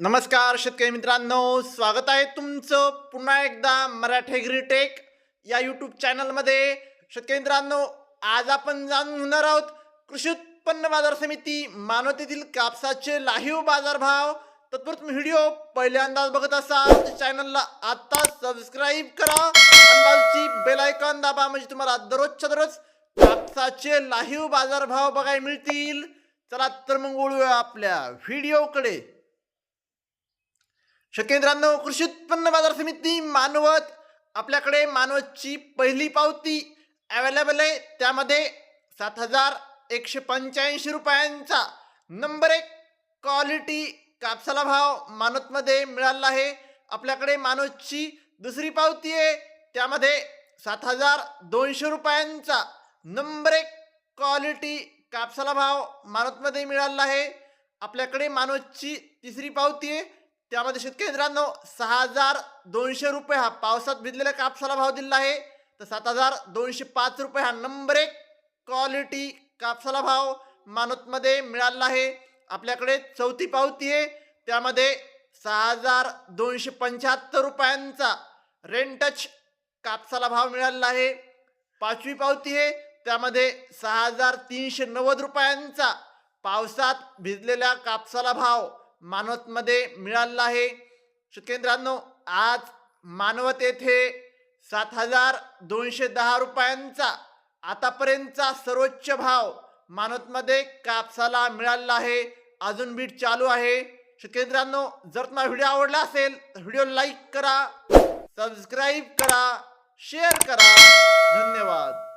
नमस्कार शेतकरी मित्रांनो स्वागत आहे तुमचं पुन्हा एकदा मराठी ग्रीटेक या यूट्यूब चॅनलमध्ये शेतकरी मित्रांनो आज आपण जाणून घेणार आहोत कृषी उत्पन्न बाजार समिती मानवतेतील कापसाचे लाहीव बाजारभाव तत्पर तुम्ही व्हिडिओ पहिल्यांदाच बघत असाल तर चॅनलला आत्ता सबस्क्राईब करा आणि बेल आयकॉन दाबा म्हणजे तुम्हाला दररोजच्या दररोज कापसाचे लाहीव बाजारभाव बघायला मिळतील. चला तर मग ओळूया आपल्या व्हिडिओकडे शकेंद्रांनो कृषी उत्पन्न बाजार समिती मानवत आपल्याकडे मानवतची पहिली पावती अवेलेबल आहे. त्यामध्ये सात हजार एकशे पंच्याऐंशी रुपयांचा नंबर एक क्वालिटी कापसाला भाव मानवतमध्ये मिळाला आहे. आपल्याकडे मानवतची दुसरी पावती आहे. त्यामध्ये सात हजार दोनशे रुपयांचा नंबर एक क्वालिटी कापसाला भाव मानवतमध्ये मिळाला आहे. आपल्याकडे मानवतची तिसरी पावती आहे. त्यामध्ये शेतकरी मित्रांनो सहा हजार दोनशे रुपये हा पावसात भिजलेल्या कापसाला भाव दिला आहे. तर सात हजार दोनशे पाच रुपये हा नंबर एक क्वालिटी कापसाला भाव मानतमध्ये मिळाला आहे. आपल्याकडे चौथी पावती आहे. त्यामध्ये सहा हजार दोनशे पंच्याहत्तर रुपयांचा रेंटच कापसाला भाव मिळाला आहे. पाचवी पावती आहे. त्यामध्ये सहा हजार तीनशे नव्वद रुपयांचा पावसात भिजलेल्या कापसाला भाव मानवतमध्ये मिळाला आहे. शेतकऱ्यांनो आज मानवत येथे सात हजार दोनशे दहा रुपयांचा आतापर्यंतचा सर्वोच्च भाव मानवतमध्ये कापसाला मिळाला आहे. अजून बीट चालू आहे. शेतकऱ्यांनो जर तुम्हाला व्हिडिओ आवडला असेल तर व्हिडिओ लाईक करा सबस्क्राईब करा शेअर करा. धन्यवाद.